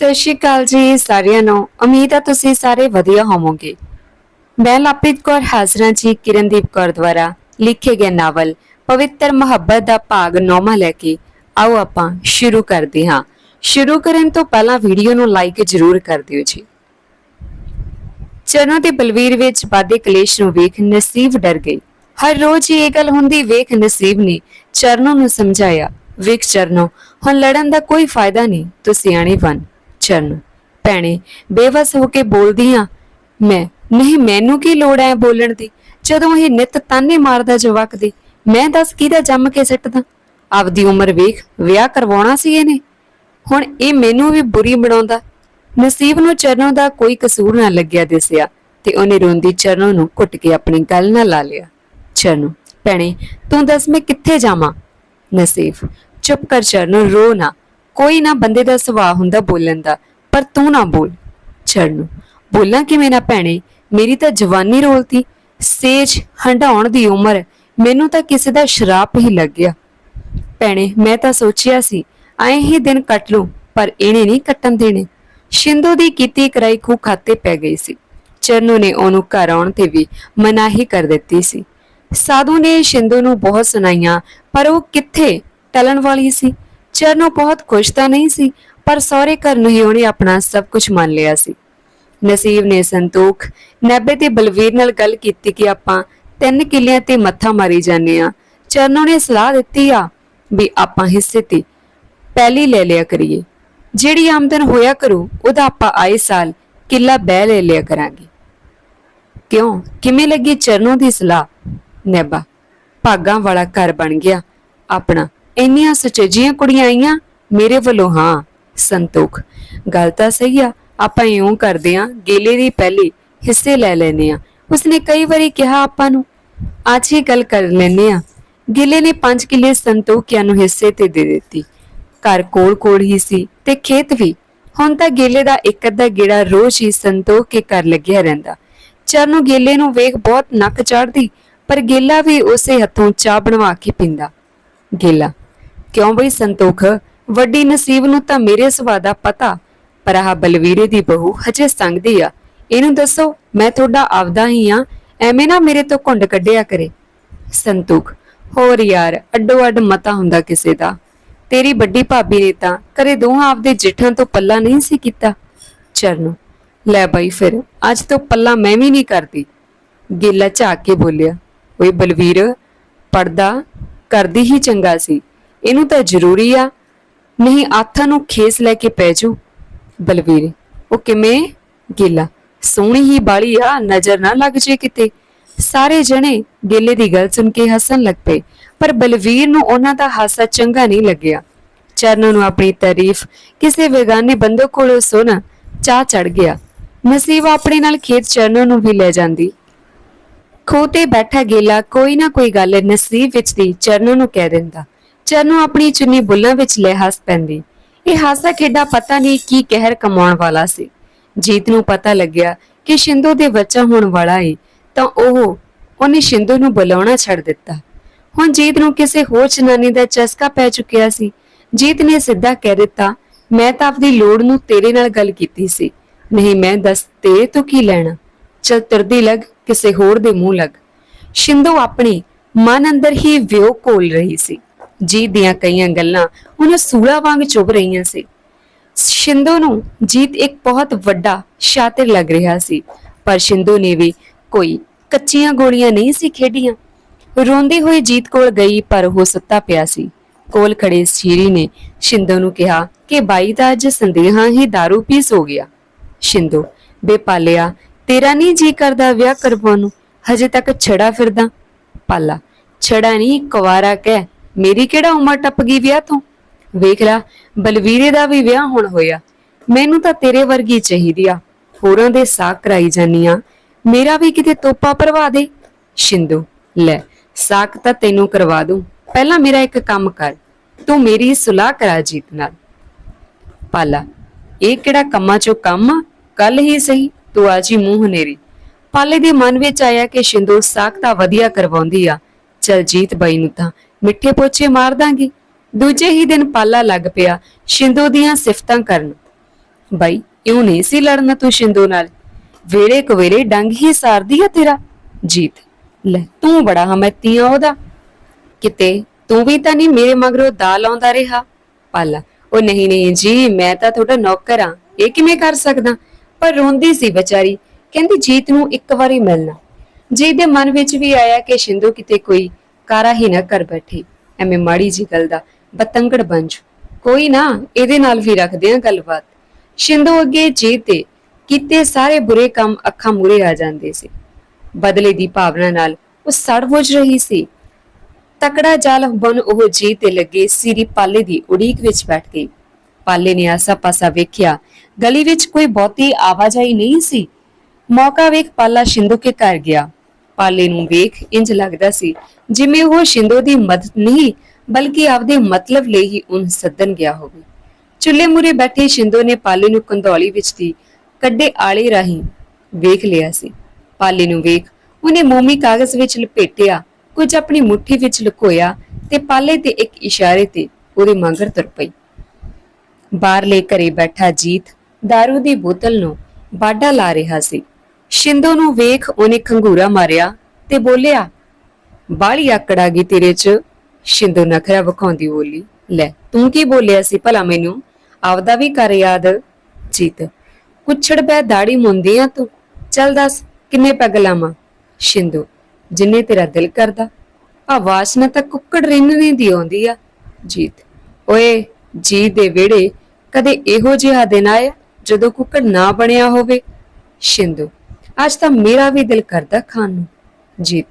ਸਤਿ ਸ਼੍ਰੀ ਅਕਾਲ ਜੀ ਸਾਰਿਆਂ ਨੂੰ। ਉਮੀਦ ਹੈ ਤੁਸੀਂ ਸਾਰੇ ਵਧੀਆ ਹੋਵੋਗੇ। ਮੈਂ ਲਪਿਤ ਕੌਰ ਹਾਜ਼ਰਾਂ ਜੀ ਕਿਰਨਦੀਪ ਕੌਰ ਦੁਆਰਾ ਲਿਖੇ ਗਏ ਨਾਵਲ ਪਵਿੱਤਰ ਮੁਹੱਬਤ ਦਾ ਭਾਗ 9ਵਾਂ ਲੈ ਕੇ ਆਓ ਆਪਾਂ ਸ਼ੁਰੂ ਕਰਦੇ ਹਾਂ। ਸ਼ੁਰੂ ਕਰਨ ਤੋਂ ਪਹਿਲਾਂ ਵੀਡੀਓ ਨੂੰ ਲਾਈਕ ਜ਼ਰੂਰ ਕਰ ਦਿਓ ਜੀ। ਚਰਨੋਂ ਦੇ ਬਲਵੀਰ ਵਿੱਚ ਵਾਦੇ ਕਲੇਸ਼ ਨੂੰ ਵੇਖ ਨਸੀਬ ਡਰ ਗਈ। ਹਰ ਰੋਜ਼ ਹੀ ਇਹ ਗੱਲ ਹੁੰਦੀ ਵੇਖ ਨਸੀਬ ਨੇ ਚਰਨੋਂ ਨੂੰ ਸਮਝਾਇਆ, ਵੇਖ ਚਰਨੋਂ, ਹੁਣ ਲੜਨ ਦਾ ਕੋਈ ਫਾਇਦਾ ਨਹੀਂ, ਤੂੰ ਸਿਆਣੀ ਬਣ। ਚਰਨ, ਭੈਣੇ, ਬੇਵਸ ਹੋ ਕੇ ਬੋਲਦੀ ਆ, ਮੈਂ, ਨਹੀਂ ਮੈਨੂੰ ਕੀ ਲੋੜ ਐ ਬੋਲਣ ਦੀ? ਜਦੋਂ ਇਹ ਨਿਤ ਤਾਨੇ ਮਾਰਦਾ ਜਵਾਕ ਦੇ, ਮੈਂ ਦੱਸ ਕਿਹਦਾ ਜੰਮ ਕੇ ਸਿੱਟਦਾ? ਆਪਦੀ ਉਮਰ ਵੇਖ, ਵਿਆਹ ਕਰਵਾਉਣਾ ਸੀ ਇਹਨੇ। ਹੁਣ ਇਹ ਮੈਨੂੰ ਵੀ ਬੁਰੀ ਬਣਾਉਂਦਾ। ਨਸੀਬ ਨੂੰ ਚਰਨੋਂ ਦਾ ਕੋਈ ਕਸੂਰ ਨਾ ਲੱਗਿਆ ਦਿਸਿਆ ਤੇ ਉਹਨੇ ਰੋਂਦੀ ਚਰਨੋਂ ਨੂੰ ਘੁੱਟ ਕੇ ਆਪਣੀ ਗੱਲ ਨਾਲ ਲਾ ਲਿਆ। ਚਰਨੋਂ, ਭੈਣੇ, ਤੂੰ ਦੱਸ ਮੈਂ ਕਿੱਥੇ ਜਾਵਾਂ? ਨਸੀਬ, ਚੁੱਪ ਕਰ ਚਰਨੋਂ, ਰੋ ਨਾ। ਕੋਈ ਨਾ ਬੰਦੇ ਦਾ ਸੁਭਾਅ ਹੁੰਦਾ ਬੋਲਣ ਦਾ, ਪਰ ਤੂੰ ਨਾ ਬੋਲ ਚਰਨੋਂ ਬੋਲਾਂ ਕਿਵੇਂ ਨਾ ਭੈਣੇ, ਮੇਰੀ ਤਾਂ ਜਵਾਨੀ ਰੋਲਤੀ ਸੇਜ ਹੰਡਾਉਣ ਦੀ ਉਮਰ, ਮੈਨੂੰ ਤਾਂ ਕਿਸੇ ਦਾ ਸ਼ਰਾਪ ਹੀ ਲੱਗ ਗਿਆ। ਭੈਣੇ, ਮੈਂ ਤਾਂ ਸੋਚਿਆ ਸੀ ਆਏ ਹੀ ਦਿਨ ਕੱਟ ਲੂੰ ਪਰ ਇਹਨੇ ਨਹੀਂ ਕੱਟਣ ਦੇਣੇ। ਸ਼ਿੰਦੋ ਦੀ ਕੀਤੀ ਕਰਾਈ ਖੂ ਖਾਤੇ ਪੈ ਗਈ ਸੀ। ਚਰਨੂ ਨੇ ਉਹਨੂੰ ਘਰ ਆਉਣ ਤੇ ਵੀ ਮਨਾਹੀ ਕਰ ਦਿੱਤੀ ਸੀ। ਸਾਧੂ ਨੇ ਸ਼ਿੰਦੋ ਨੂੰ ਬਹੁਤ ਸੁਣਾਈਆਂ, ਪਰ ਉਹ ਕਿੱਥੇ ਟਲਣ ਵਾਲੀ ਸੀ? ਚਰਨੋ ਬਹੁਤ ਖੁਸ਼ ਤਾਂ ਨਹੀਂ ਸੀ, ਪਰ ਸਹੁਰੇ ਘਰ ਨੂੰ ਹੀ ਉਹਨੇ ਆਪਣਾ ਸਭ ਕੁਝ ਮੰਨ ਲਿਆ ਸੀ। ਨਸੀਬ ਨੇ ਸੰਤੋਖ, ਨੱਬੇ ਤੇ ਬਲਵੀਰ ਨਾਲ ਗੱਲ ਕੀਤੀ ਕਿ ਆਪਾਂ ਤਿੰਨ ਕਿੱਲਿਆਂ ਤੇ ਮੱਥਾ ਮਾਰੀ ਜਾਂਦੇ ਆ ਚਰਨੋ ਨੇ ਸਲਾਹ ਦਿੱਤੀ ਆ ਵੀ ਆਪਾਂ ਹਿੱਸੇ ਤੇ ਪਹਿਲੀ ਲੈ ਲਿਆ ਕਰੀਏ। ਜਿਹੜੀ ਆਮਦਨ ਹੋਇਆ ਕਰੂ, ਉਹਦਾ ਆਪਾਂ ਆਏ ਸਾਲ ਕਿੱਲਾ ਬਹਿ ਲੈ ਲਿਆ ਕਰਾਂਗੇ। ਕਿਉਂ? ਕਿਵੇਂ ਲੱਗੀ ਚਰਨੋ ਦੀ ਸਲਾਹ? ਨੈਬਾ, ਭਾਗਾਂ ਵਾਲਾ ਘਰ ਬਣ ਗਿਆ ਆਪਣਾ। ਇੰਨੀਆਂ ਸੁਚੱਜੀਆਂ ਕੁੜੀਆਂ ਆਈਆਂ, ਮੇਰੇ ਵੱਲੋਂ ਹਾਂ, ਸੰਤੋਖ। ਗੱਲ ਤਾਂ ਸਹੀ ਆ, ਆਪਾਂ ਇਉਂ ਕਰਦੇ ਆ ਗੇਲੇ ਦੀ ਪਹਿਲੀ ਹਿੱਸੇ ਲੈ ਲੈਨੇ ਆ ਉਸਨੇ ਕਈ ਵਾਰੀ ਕਿਹਾ ਆਪਾਂ ਨੂੰ, ਅੱਜ ਹੀ ਗੱਲ ਕਰ ਲੈਨੇ ਆ ਗਿੱਲੇ ਨੇ 5 ਕਿੱਲੇ ਸੰਤੋਖਿਆਂ ਨੂੰ ਹਿੱਸੇ ਤੇ ਦੇ ਦਿੱਤੀ। ਘਰ ਕੋਲ ਕੋਲ ਹੀ ਸੀ ਤੇ ਖੇਤ ਵੀ। ਹੁਣ ਤਾਂ ਗੇਲੇ ਦਾ ਇੱਕ ਅੱਧਾ ਗੇੜਾ ਰੋਜ਼ ਹੀ ਸੰਤੋਖ ਕੇ ਘਰ ਲੱਗਿਆ ਰਹਿੰਦਾ। ਚਰਨੋਂ ਗੇਲੇ ਨੂੰ ਵੇਖ ਬਹੁਤ ਨੱਕ ਚੜਦੀ, ਪਰ ਗੇਲਾ ਵੀ ਉਸੇ ਹੱਥੋਂ ਚਾਹ ਬਣਵਾ ਕੇ ਪੀਂਦਾ। ਗੇਲਾ ਕਿਉਂ ਬਈ ਸੰਤੋਖ? ਵੱਡੀ ਨਸੀਬ ਨੂੰ ਤਾਂ ਮੇਰੇ ਸੁਭਾਅ ਦਾ ਪਤਾ, ਪਰ ਆਹ ਬਲਵੀਰੇ ਦੀ ਬਹੂ ਹਜੇ ਸੰਗਦੀ ਆ। ਇਹਨੂੰ ਦੱਸੋ, ਮੈਂ ਤੁਹਾਡਾ ਆਪਦਾ ਹੀ ਆ, ਐਵੇਂ ਨਾ ਮੇਰੇ ਤੋਂ ਘੁੰਡ ਕੱਢਿਆ ਕਰੇ। ਸੰਤੋਖ, ਹੋਰ ਯਾਰ ਅੱਡੋ ਅੱਡ ਮਤਾ ਹੁੰਦਾ ਕਿਸੇ ਦਾ। ਤੇਰੀ ਵੱਡੀ ਭਾਬੀ ਨੇ ਤਾਂ ਕਰੇ ਦੋਹਾਂ ਆਪਦੇ ਜਿੱਠਾਂ ਤੋਂ ਪੱਲਾ ਨਹੀਂ ਸੀ ਕੀਤਾ। ਚਰਨੋ, ਲੈ ਬਾਈ ਫਿਰ, ਅੱਜ ਤੋਂ ਪੱਲਾ ਮੈਂ ਵੀ ਨਹੀਂ ਕਰਦੀ। ਗੇਲਾ ਝਾਕ ਕੇ ਬੋਲਿਆ, ਓਏ ਬਲਵੀਰ, ਪਰਦਾ, ਕਰਦੀ ਹੀ ਚੰਗਾ ਸੀ। ਇਹਨੂੰ ਤਾਂ ਜ਼ਰੂਰੀ ਆ, ਨਹੀਂ ਆਥਾਂ ਨੂੰ ਖੇਸ ਲੈ ਕੇ ਪੈ ਜੂ ਬਲਵੀਰ, ਉਹ ਕਿਵੇਂ? ਗੇਲਾ, ਸੋਹਣੀ ਹੀ ਬਾਲੀ ਆ, ਨਜ਼ਰ ਨਾ ਲੱਗ ਜੇ ਕਿਤੇ। ਸਾਰੇ ਜਣੇ ਗੇਲੇ ਦੀ ਗੱਲ ਸੁਣ ਕੇ ਹੱਸਣ ਲੱਗ ਪਏ, ਪਰ ਬਲਵੀਰ ਨੂੰ ਉਹਨਾਂ ਦਾ ਹਾਸਾ ਚੰਗਾ ਨਹੀਂ ਲੱਗਿਆ। ਚਰਨ ਨੂੰ ਆਪਣੀ ਤਾਰੀਫ ਕਿਸੇ ਬੇਗਾਨੇ ਬੰਦੇ ਕੋਲੋਂ ਸੁਣ ਚਾਹ ਚੜ ਗਿਆ। ਨਸੀਬ ਆਪਣੇ ਨਾਲ ਖੇਤ ਚਰਨ ਨੂੰ ਵੀ ਲੈ ਜਾਂਦੀ। ਖੋਹ ਤੇ ਬੈਠਾ ਗੇਲਾ ਕੋਈ ਨਾ ਕੋਈ ਗੱਲ ਨਸੀਬ ਵਿੱਚ ਦੀ ਚਰਨੋਂ ਨੂੰ ਕਹਿ ਦਿੰਦਾ। ਚਰਨੋਂ ਆਪਣੀ ਚੁੰਨੀ ਬੁੱਲਾਂ ਵਿੱਚ ਲੈ ਹੱਸ ਪੈਂਦੀ। ਇਹ ਹਾਸਾ ਖੇਡਾ ਪਤਾ ਨਹੀਂ ਕੀ ਕਹਿਰ ਕਮਾਉਣ ਵਾਲਾ ਸੀ। ਜੀਤ ਨੂੰ ਪਤਾ ਲੱਗਿਆ ਕਿ ਸ਼ਿੰਦੋ ਦੇ ਬੱਚਾ ਹੋਣ ਵਾਲਾ ਏ, ਤਾਂ ਉਹ, ਉਹਨੇ ਸ਼ਿੰਦੋ ਨੂੰ ਬੁਲਾਉਣਾ ਛੱਡ ਦਿੱਤਾ। ਹੁਣ ਜੀਤ ਨੂੰ ਕਿਸੇ ਹੋਰ ਜਨਾਨੀ ਦਾ ਚਸਕਾ ਪੈ ਚੁੱਕਿਆ ਸੀ। ਜੀਤ ਨੇ ਸਿੱਧਾ ਕਹਿ ਦਿੱਤਾ, ਮੈਂ ਤਾਂ ਆਪਣੀ ਲੋੜ ਨੂੰ ਤੇਰੇ ਨਾਲ ਗੱਲ ਕੀਤੀ ਸੀ। ਨਹੀਂ, ਮੈਂ ਦੱਸ, ਤੇਰੇ ਤੋਂ ਕੀ ਲੈਣਾ? ਚਲ ਤੁਰਦੀ ਲੱਗ, ਕਿਸੇ ਹੋਰ ਦੇ ਮੂੰਹ ਲੱਗ। ਸ਼ਿੰਦੋ ਆਪਣੇ ਮਨ ਅੰਦਰ ਹੀ ਵਿਉ ਕੋਲ ਰਹੀ ਸੀ। ਜੀਤ ਦੀਆਂ ਕਈਆਂ ਗੱਲਾਂ। ਉਹਨੂੰ ਸੂਲਾ ਵਾਂਗ ਚੁਭ ਰਹੀਆਂ ਸੀ। ਸ਼ਿੰਦੋ ਨੂੰ ਜੀਤ ਇੱਕ ਬਹੁਤ ਵੱਡਾ ਸ਼ਾਤਿਰ ਲੱਗ ਰਿਹਾ ਸੀ। ਪਰ ਸ਼ਿੰਦੋ ਨੇ ਵੀ ਕੋਈ ਕੱਚੀਆਂ ਗੋਲੀਆਂ ਨਹੀਂ ਸੀ ਖੇਡੀਆਂ। ਰੋਂਦੇ ਹੋਈ ਜੀਤ ਕੋਲ ਗਈ, ਪਰ ਉਹ ਸੁੱਤਾ ਪਿਆ ਸੀ। ਕੋਲ ਖੜੇ ਸ਼ੀਰੀ ਨੇ ਸ਼ਿੰਦੋ ਨੂੰ ਕਿਹਾ ਕਿ ਬਾਈ ਦਾ ਅੱਜ ਸੰਦੇਹਾਂ ਹੀ दारू ਪੀਸ ਹੋ ਗਿਆ। ਸ਼ਿੰਦੋ, ਬੇਪਾਲਿਆ, ਤੇਰਾ ਨਹੀਂ ਜੀ ਕਰਦਾ ਵਿਆਹ ਕਰਵਾਉਣ ਨੂੰ? ਹਜੇ ਤੱਕ ਛੜਾ ਫਿਰਦਾ। ਪਾਲਾ, ਛੜਾ ਨਹੀਂ, ਕੁਵਾਰਾ ਕਹਿ ਮੇਰੀ ਕਿਹੜਾ ਉਮਰ ਟੱਪ ਗਈ ਵਿਆਹ ਤੋਂ? ਵੇਖ ਲੈ, ਬਲਵੀਰੇ ਦਾ ਵੀ ਵਿਆਹ ਹੁਣ ਹੋਇਆ। ਮੈਨੂੰ ਤਾਂ ਤੇਰੇ ਵਰਗੀ ਚਾਹੀਦੀ ਆ। ਹੋਰਾਂ ਦੇ ਸਾਕ ਕਰਾਈ ਜਾਨੀ ਆ। ਮੇਰਾ ਵੀ ਕਿਤੇ ਤੋਪਾ ਭਰਵਾ ਦੇ। ਸ਼ਿੰਦੂ, ਲੈ, ਸਾਕ ਤਾਂ ਤੈਨੂੰ ਕਰਵਾ ਦੂੰ। ਪਹਿਲਾਂ ਮੇਰਾ ਇੱਕ ਕੰਮ ਕਰ। ਤੂੰ ਮੇਰੀ ਸੁਲਾਹ ਕਰਾ ਜੀਤ ਨਾਲ। ਪਾਲਾ, ਇਹ ਕਿਹੜਾ ਕੰਮਾਂ ਚੋਂ ਕੰਮ ਕੱਲ ਹੀ ਸਹੀ, ਤੂੰ ਆਜੀ ਮੂੰਹ ਹਨੇਰੀ। ਪਾਲੇ ਦੇ ਮਨ ਵਿੱਚ ਆਇਆ ਕਿ ਸ਼ਿੰਦੂ ਸਾਕ ਤਾਂ ਵਧੀਆ ਕਰਵਾਉਂਦੀ ਆ। ਚਲ ਜੀਤ ਬਾਈ ਨੂੰ ਤਾਂ ਮਿੱਠੇ ਪੋਚੇ ਮਾਰ ਦਾਂਗੀ। ਦੂਜੇ ਹੀ ਦਿਨ ਪਾਲਾ ਲੱਗ ਪਿਆ ਸ਼ਿੰਦੋ ਦੀਆਂ ਸਿਫਤਾਂ ਕਰਨ। ਬਾਈ, ਇਉਂ ਨਹੀਂ ਸੀ ਲੜਨਾ ਤੂੰ ਸ਼ਿੰਦੋ ਨਾਲ? ਵੇਲੇ ਕਵੇਲੇ ਡੰਗ ਹੀ ਸਾਰਦੀ ਆ ਤੇਰਾ? ਜੀਤ, ਲੈ ਤੂੰ ਬੜਾ ਹਮਤੀਆਂ ਉਹਦਾ। ਕਿਤੇ ਤੂੰ ਵੀ ਤਾਂ ਨਹੀਂ ਮੇਰੇ ਮਗਰੋਂ ਦਾ ਲਾਉਂਦਾ ਰਿਹਾ? ਪਾਲਾ, ਉਹ ਨਹੀਂ ਨਹੀਂ ਜੀ, ਮੈਂ ਤਾਂ ਤੁਹਾਡਾ ਨੌਕਰ ਆ ਇਹ ਕਿਵੇਂ ਕਰ ਸਕਦਾ? ਪਰ ਰੋਂਦੀ ਸੀ ਵਿਚਾਰੀ, ਕਹਿੰਦੀ ਜੀਤ ਨੂੰ ਇੱਕ ਵਾਰੀ ਮਿਲਣਾ। ਜੀਤ ਦੇ ਮਨ ਵਿੱਚ ਵੀ ਆਇਆ ਕਿ ਸ਼ਿੰਦੂ ਕਿਤੇ ਕੋਈ ਕਾਰਾ ਹੀ ਨਾ ਕਰ ਬੈਠੇ। ਐਵੇਂ ਮਾੜੀ ਜੀ ਗੱਲ ਦਾ ਬਤੰਗੜ ਬਣ ਜੂ ਕੋਈ ਨਾ, ਇਹਦੇ ਨਾਲ ਵੀ ਰੱਖਦੇ ਆ ਗੱਲਬਾਤ। ਸ਼ਿੰਦੋ ਅੱਗੇ ਜੀਤ ਤੇ ਕੀਤੇ ਸਾਰੇ ਬੁਰੇ ਕੰਮ ਅੱਖਾਂ ਮੂਰੇ ਆ ਜਾਂਦੇ ਸੀ। ਬਦਲੇ ਦੀ ਭਾਵਨਾ ਨਾਲ ਉਹ ਸੜ ਬੁਝ ਰਹੀ ਸੀ। ਤਕੜਾ ਜਾਲ ਬਨ ਉਹ ਜੀ ਤੇ ਲੱਗੇ ਸਿਰੀ ਪਾਲੇ ਦੀ ਉਡੀਕ ਵਿੱਚ ਬੈਠ ਗਈ। ਪਾਲੇ ਨੇ ਆਸਾ-ਪਾਸਾ ਵੇਖਿਆ, ਗਲੀ ਵਿੱਚ ਕੋਈ ਬਹੁਤੀ ਆਵਾਜਾਈ ਨਹੀਂ ਸੀ। ਮੌਕਾ ਵੇਖ ਪਾਲਾ ਸ਼ਿੰਦੂ ਕੇ ਘਰ ਗਿਆ। ਪਾਲੇ ਨੂੰ ਵੇਖ ਇੰਜ ਲੱਗਦਾ ਸੀ, ਜਿਵੇਂ ਉਹ ਸ਼ਿੰਦੋ ਦੀ ਮਦਦ ਨਹੀਂ, ਬਲਕਿ ਆਪਦੇ ਮਤਲਬ ਲਈ ਹੀ ਉਹਨੂੰ ਸੱਦਣ ਗਿਆ ਹੋਵੇ। ਚੁੱਲ੍ਹੇ ਮੂਰੇ ਬੈਠੇ ਸ਼ਿੰਦੋ ਨੇ ਪਾਲੇ ਨੂੰ ਕੰਧੌਲੀ ਵਿੱਚ ਦੀ ਕੱਢੇ ਆਲੇ ਰਾਹੀਂ ਵੇਖ ਲਿਆ ਸੀ। ਪਾਲੇ ਨੂੰ ਵੇਖ ਉਹਨੇ ਮੋਮੀ ਕਾਗਜ਼ ਵਿੱਚ ਲਪੇਟਿਆ, ਕੁਝ ਆਪਣੀ ਮੁੱਠੀ ਵਿੱਚ ਲੁਕੋਇਆ ਤੇ ਪਾਲੇ ਤੇ ਇੱਕ ਇਸ਼ਾਰੇ ਤੇ ਉਹਦੇ ਮੰਗਰ ਤੁਰ ਪਈ। ਬਾਹਰਲੇ ਘਰੇ ਬੈਠਾ ਜੀਤ दारू ਦੀ ਬੋਤਲ ਨੂੰ ਬਾਡਾ ਲਾ ਰਿਹਾ ਸੀ। ਸ਼ਿੰਦੋ ਨੂੰ ਵੇਖ ਉਹਨੇ ਖੰਗੂਰਾ ਮਾਰਿਆ ਤੇ ਬੋਲਿਆ, ਬਾਲੀ ਆਕੜਾ ਗਈ ਤੇਰੇ ਚ। ਸ਼ਿੰਦੋ ਨਖਰਾ ਵਿਖਾਉਂਦੀ ਬੋਲੀ, ਲੈ, ਤੂੰ ਕੀ ਬੋਲਿਆ ਸੀ ਭਲਾ ਮੈਨੂੰ? ਆਪਦਾ ਵੀ ਕਰ ਯਾਦ, ਜੀਤ। ਕੁਛੜ ਬੈ ਦਾੜੀ ਮੁੰਦੀ ਆ ਤੂੰ। ਚੱਲ ਦੱਸ, ਕਿੰਨੇ ਪੈਗ ਲਾਵਾਂ? ਸ਼ਿੰਦੋ, ਜਿੰਨੇ ਤੇਰਾ ਦਿਲ ਕਰਦਾ। ਆ ਵਾਸਨਾ ਤਾਂ ਕੁੱਕੜ ਰਿੰਨਣੇ ਦੀ ਆਉਂਦੀ ਆ। ਜੀਤ, ਓਏ ਜੀ ਦੇ ਵਿਹੜੇ ਕਦੇ ਇਹੋ ਜਿਹਾ ਦਿਨ ਆਇਆ ਜਦੋਂ ਕੁੱਕੜ ਨਾ ਬਣਿਆ ਹੋਵੇ? ਸ਼ਿੰਦੋ ਅੱਜ ਤਾਂ ਮੇਰਾ ਵੀ ਦਿਲ ਕਰਦਾ ਖਾਣ ਨੂੰ। ਜੀਤ,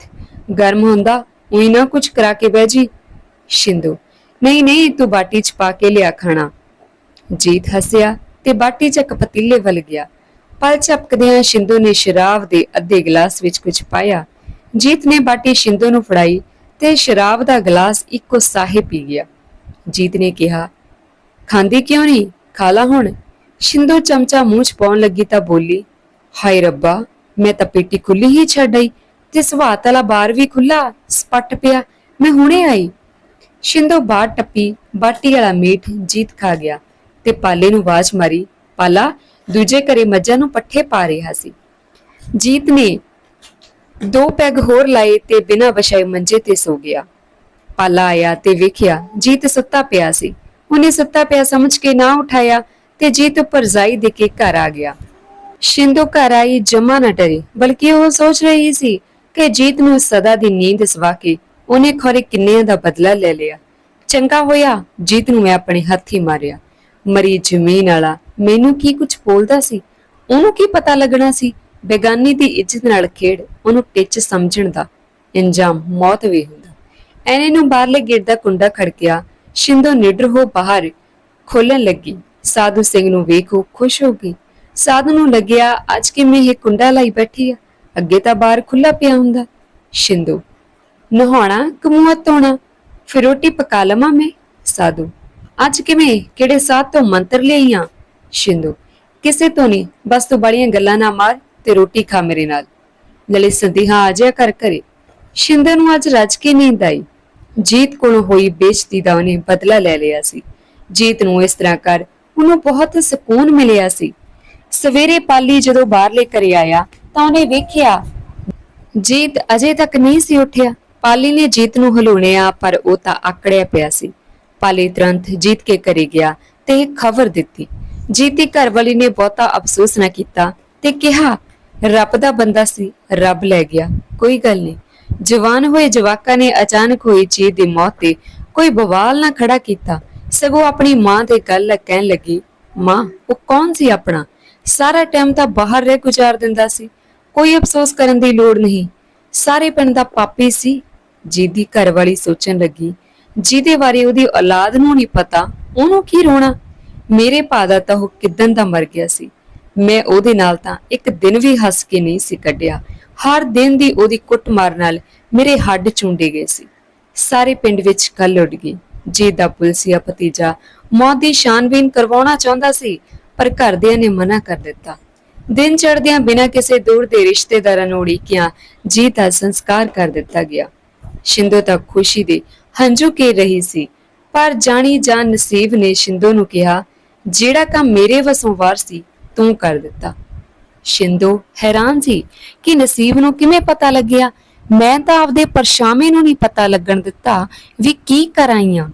ਗਰਮ ਹੁੰਦਾ, ਉਹੀ ਨਾ ਕੁਝ ਕਰਾ ਕੇ ਬਹਿ ਜੀ। ਸ਼ਿੰਦੋ, ਨਹੀਂ ਨਹੀਂ, ਤੂੰ ਬਾਟੀ ਚ ਪਾ ਕੇ ਲਿਆ ਖਾਣਾ। ਜੀਤ ਹੱਸਿਆ ਤੇ ਬਾਟੀ ਚ ਇੱਕ ਵੱਲ ਗਿਆ। ਪਲ ਝਪਕਦਿਆਂ ਸ਼ਿੰਦੋ ਨੇ ਸ਼ਰਾਬ ਦੇ ਅੱਧੇ ਗਲਾਸ ਵਿੱਚ ਕੁਝ ਪਾਇਆ। ਜੀਤ ਨੇ ਬਾਟੀ ਸ਼ਿੰਦੂ ਨੂੰ ਫੜਾਈ ਤੇ ਸ਼ਰਾਬ ਦਾ ਗਲਾਸ ਇੱਕੋ ਸਾਹੇ ਪੀ ਗਿਆ। ਜੀਤ ਨੇ ਕਿਹਾ, ਖਾਂਦੀ ਕਿਉਂ ਨਹੀਂ? ਖਾ ਲਾ ਹੁਣ। ਸ਼ਿੰਦੂ ਚਮਚਾ ਮੂੰਹ ਚ ਪਾਉਣ ਲੱਗੀ ਤਾਂ ਬੋਲੀ, ਹਾਏ ਰੱਬਾ ਮੈਂ ਤਾਂ ਪੇਟੀ ਖੁੱਲੀ ਹੀ ਛੱਡ ਆਈ ਤੇ ਸਵਾਤ ਵਾਲਾ ਬਾਰ ਵੀ ਖੁੱਲਾ, ਸਪੱਟ ਪਿਆ। ਮੈਂ ਹੁਣੇ ਆਈ। ਸ਼ਿੰਦੋ ਬਾਹਰ ਟੱਪੀ, ਬਾਟੀ ਵਾਲਾ ਮੀਟ ਜੀਤ ਖਾ ਗਿਆ ਤੇ ਪਾਲੇ ਨੂੰ ਆਵਾਜ਼ ਮਾਰੀ, ਪਾਲਾ, ਦੂਜੇ ਘਰੇ ਮੱਝਾਂ ਨੂੰ ਪੱਠੇ ਪਾ ਰਿਹਾ ਸੀ। ਜੀਤ ਨੇ ਦੋ ਪੈਗ ਹੋਰ ਲਾਏ ਤੇ ਬਿਨਾਂ ਵਿਛਾਏ ਮੰਜੇ ਤੇ ਸੋ ਗਿਆ। ਪਾਲਾ ਆਇਆ ਤੇ ਵੇਖਿਆ ਜੀਤ ਸੁੱਤਾ ਪਿਆ ਸੀ। ਉਹਨੇ ਸੁੱਤਾ ਪਿਆ ਸਮਝ ਕੇ ਨਾ ਉਠਾਇਆ ਤੇ ਜੀਤ ਉੱਪਰ ਜ਼ਾਈ ਦੇ ਕੇ ਘਰ ਆ ਗਿਆ। ਸ਼ਿੰਦੋ ਘਰ ਆਈ, ਜਮਾ ਨਾ ਡਰੀ, ਬਲਕਿ ਉਹ ਸੋਚ ਰਹੀ ਸੀ ਕਿ ਜੀਤ ਨੂੰ ਸਦਾ ਦੀ ਨੀਂਦ ਸਵਾ ਕੇ ਉਹਨੇ ਖੋਰੇ ਕਿੰਨਿਆਂ ਦਾ ਬਦਲਾ ਲੈ ਲਿਆ। ਚੰਗਾ ਹੋਇਆ, ਜੀਤ ਨੂੰ ਮੈਂ ਆਪਣੇ ਹੱਥੀ ਮਾਰਿਆ। ਮਰੀ ਜ਼ਮੀਨ ਵਾਲਾ, ਮੈਨੂੰ ਕੀ ਕੁਝ ਬੋਲਦਾ ਸੀ? ਉਹਨੂੰ ਕੀ ਪਤਾ ਲੱਗਣਾ ਸੀ? ਬੇਗਾਨੀ ਦੀ ਇੱਜ਼ਤ ਨਾਲ ਖੇਡ, ਉਹਨੂੰ ਟਿੱਚ ਸਮਝਣ ਦਾ ਇੰਜਾਮ ਮੌਤ ਵੀ ਹੁੰਦਾ। ਐਨੇ ਨੂੰ ਬਾਹਰਲੇ ਗੇਟ ਦਾ ਕੁੰਡਾ ਖੜਕਿਆ, ਸ਼ਿੰਦੋ ਨਿਡਰ ਹੋ ਬਾਹਰ ਖੋਲਣ ਲੱਗੀ। ਸਾਧੂ ਸਿੰਘ ਨੂੰ ਵੇਖ ਉਹ ਖੁਸ਼ ਹੋ ਗਈ। ਸਾਧੂ ਨੂੰ ਲੱਗਿਆ ਅੱਜ ਕਿਵੇਂ ਇਹ ਕੁੰਡਾ ਲਾਈ ਬੈਠੀ ਆ? ਅੱਗੇ ਤਾਂ ਬਾਹਰ ਖੁੱਲਾ ਪਿਆ ਹੁੰਦਾ। ਸ਼ਿੰਦੋ, ਨਹਾਉਣਾ ਕਮੂਆ ਧੋਣਾ, ਫਿਰ ਰੋਟੀ ਪਕਾ ਲਵਾਂ ਮੈਂ? ਸਾਧੂ, ਅੱਜ ਕਿਵੇਂ? ਕਿਹੜੇ ਸਾਥ ਤੋਂ ਮੰਤਰ ਲਿਆਈਆਂ ਸ਼ਿੰਦੋ, ਕਿਸੇ ਤੋਂ ਨਹੀਂ, ਬਸ ਤੂੰ ਬੜੀਆਂ ਗੱਲਾਂ ਨਾ ਮਾਰ ਤੇ ਰੋਟੀ ਖਾ ਮੇਰੇ ਨਾਲ। ਲਲਿਤ ਸੰਧੀਹਾ ਆ ਜਾ ਕਰ ਕਰੇ ਸ਼ਿੰਦਰ ਨੂੰ ਅੱਜ ਰੱਜ ਕੇ ਨੀਂਦ ਆਈ। ਜੀਤ ਕੋਲੋਂ ਹੋਈ ਬੇਇੱਜ਼ਤੀ ਦਾ ਉਹਨੇ ਬਦਲਾ ਲੈ ਲਿਆ ਸੀ। ਜੀਤ ਨੂੰ ਇਸ ਤਰ੍ਹਾਂ ਕਰ ਉਹਨੂੰ ਬਹੁਤ ਸਕੂਨ ਮਿਲਿਆ ਸੀ। ਸਵੇਰੇ ਪਾਲੀ ਜਦੋਂ ਬਾਹਰਲੇ ਘਰੇ ਆਇਆ ਤਾਂ ਉਹਨੇ ਵੇਖਿਆ, ਜੀਤ ਅਜੇ ਤੱਕ ਨਹੀਂ ਸੀ ਉੱਠਿਆ। ਪਾਲੀ ਨੇ ਜੀਤ ਨੂੰ ਹਲੂਣਿਆ ਪਰ ਉਹ ਤਾਂ ਆਕੜਿਆ ਪਿਆ ਸੀ। ਪਾਲੀ ਤੁਰੰਤ ਜੀਤ ਕੇ ਘਰੇ ਗਿਆ ਤੇ ਖਬਰ ਦਿੱਤੀ। ਜੀਤ ਘਰਵਾਲੀ ਨੇ ਬਹੁਤਾ ਅਫਸੋਸ ਨਾ ਕੀਤਾ ਤੇ ਕਿਹਾ, ਰੱਬ ਦਾ ਬੰਦਾ ਸੀ, ਰੱਬ ਲੈ ਗਿਆ, ਕੋਈ ਗੱਲ ਨਹੀਂ। ਜਵਾਨ ਹੋਏ ਜਵਾਕਾਂ ਨੇ ਅਚਾਨਕ ਹੋਈ ਜੀਤ ਦੀ ਮੌਤ ਤੇ ਕੋਈ ਬਵਾਲ ਨਾ ਖੜਾ ਕੀਤਾ। ਸਗੋਂ ਆਪਣੀ ਮਾਂ ਦੇ ਗੱਲ ਕਹਿਣ ਲੱਗੀ, ਮਾਂ, ਉਹ ਕੌਣ ਸੀ ਆਪਣਾ? ਸਾਰਾ ਟਾਈਮ ਤਾਂ ਬਾਹਰ ਰਹਿ ਗੁਜ਼ਾਰ ਦਿੰਦਾ ਸੀ। ਕੋਈ ਅਫਸੋਸ ਕਰਨ ਦੀ ਲੋੜ ਨਹੀਂ। ਸਾਰੇ ਪਿੰਡ ਦਾ ਪਾਪੀ ਸੀ। ਜਿਹਦੀ ਘਰਵਾਲੀ ਸੋਚਣ ਲੱਗੀ, ਜਿਹਦੇ ਬਾਰੇ ਉਹਦੀ ਔਲਾਦ ਨੂੰ ਨਹੀਂ ਪਤਾ, ਉਹਨੂੰ ਕੀ ਰੋਣਾ? ਮੇਰੇ ਭਾ ਦਾ ਤਾਂ ਉਹ ਕਿਦਨ ਦਾ ਮਰ ਗਿਆ ਸੀ। ਮੈਂ ਉਹਦੇ ਨਾਲ ਤਾਂ ਇੱਕ ਦਿਨ ਵੀ ਹੱਸ ਕੇ ਨਹੀਂ ਸੀ ਕੱਢਿਆ। ਹਰ ਦਿਨ ਦੀ ਉਹਦੀ ਕੁੱਟਮਾਰ ਨਾਲ ਮੇਰੇ ਹੱਡ ਚੁੰਡੇ ਗਏ ਸੀ। ਸਾਰੇ ਪਿੰਡ ਵਿੱਚ ਗੱਲ ਉੱਡ ਗਈ। ਜੀ ਦਾ ਪੁਲਸੀਆ ਭਤੀਜਾ ਮੌਤ ਦੀ ਛਾਨਬੀਨ ਕਰਵਾਉਣਾ ਚਾਹੁੰਦਾ ਸੀ ਪਰ ਘਰਦਿਆਂ ਨੇ ਮਨਾ ਕਰ ਦਿੱਤਾ। ਦਿਨ ਚੜਦਿਆਂ ਬਿਨਾਂ ਕਿਸੇ ਦੂਰ ਦੇ ਰਿਸ਼ਤੇਦਾਰਾਂ ਨੂੰ ਉਡੀਕਿਆਂ ਜੀ ਦਾ ਸੰਸਕਾਰ ਕਰ ਦਿੱਤਾ ਗਿਆ। ਸ਼ਿੰਦੋ ਤਾਂ ਖੁਸ਼ੀ ਦੇ ਹੰਝੂ ਕੇ ਰਹੀ ਸੀ, ਪਰ ਜਾਣੀ ਜਾਨ ਨਸੀਬ ਨੇ ਸ਼ਿੰਦੋ ਨੂੰ ਕਿਹਾ, ਜਿਹੜਾ ਕੰਮ ਮੇਰੇ ਵੱਸੋਂ ਵਾਰ ਸੀ, ਤੂੰ ਕਰ ਦਿੱਤਾ। ਸ਼ਿੰਦੋ ਹੈਰਾਨ ਸੀ ਕਿ ਨਸੀਬ ਨੂੰ ਕਿਵੇਂ ਪਤਾ ਲੱਗਿਆ। ਮੈਂ ਤਾਂ ਆਪਦੇ ਪਰਛਾਵੇਂ ਨੂੰ ਨਹੀਂ ਪਤਾ ਲੱਗਣ ਦਿੱਤਾ ਵੀ ਕੀ ਕਰਾਈਆਂ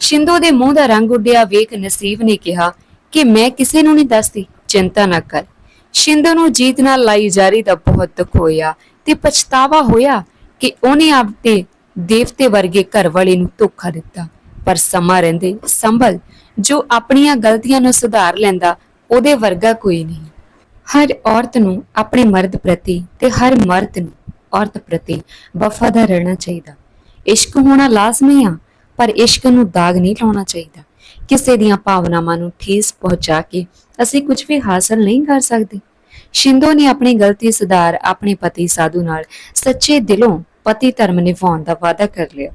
ਸ਼ਿੰਦੋ ਦੇ ਮੂੰਹ ਦਾ ਰੰਗ ਉੱਡਿਆ ਵੇਖ ਨਸੀਬ ਨੇ ਕਿਹਾ ਕਿ ਮੈਂ ਕਿਸੇ ਨੂੰ ਨਹੀਂ ਦੱਸਦੀ, ਚਿੰਤਾ ਨਾ ਕਰ। ਸ਼ਿੰਦੋ ਨੂੰ ਜੀਤ ਨਾਲ ਲਾਈ ਜਾਰੀ ਦਾ ਬਹੁਤ ਦੁੱਖ ਹੋਇਆ ਤੇ ਪਛਤਾਵਾ ਹੋਇਆ ਕਿ ਉਹਨੇ ਆਪਦੇ ਦੇਵਤੇ ਵਰਗੇ ਘਰ ਵਾਲੇ ਨੂੰ ਧੋਖਾ ਦਿੱਤਾ। ਪਰ ਸਮਾਂ ਰਹਿੰਦੇ ਸੰਭਲ, ਜੋ ਆਪਣੀਆਂ ਗਲਤੀਆਂ ਨੂੰ ਸੁਧਾਰ ਲੈਂਦਾ, ਉਹਦੇ ਵਰਗਾ ਕੋਈ ਨਹੀਂ। ਹਰ ਔਰਤ ਨੂੰ ਆਪਣੇ ਮਰਦ ਪ੍ਰਤੀ ਤੇ ਹਰ ਮਰਦ ਨੂੰ ਔਰਤ ਪ੍ਰਤੀ ਵਫਾਦਾਰ ਰਹਿਣਾ ਚਾਹੀਦਾ। ਇਸ਼ਕ ਹੋਣਾ ਲਾਜ਼ਮੀ ਆ, ਪਰ ਇਸ਼ਕ ਨੂੰ ਦਾਗ ਨਹੀਂ ਲਾਉਣਾ ਚਾਹੀਦਾ। ਕਿਸੇ ਦੀਆਂ ਭਾਵਨਾਵਾਂ ਨੂੰ ਠੇਸ ਪਹੁੰਚਾ ਕੇ ਅਸੀਂ ਕੁਝ ਵੀ ਹਾਸਲ ਨਹੀਂ ਕਰ ਸਕਦੇ। ਸ਼ਿੰਦੋ ਨੇ ਆਪਣੀ ਗਲਤੀ ਸੁਧਾਰ ਆਪਣੇ ਪਤੀ ਸਾਧੂ ਨਾਲ ਸੱਚੇ ਦਿਲੋਂ ਪਤੀ ਧਰਮ ਨਿਭਾਉਣ ਦਾ ਵਾਅਦਾ ਕਰ ਲਿਆ।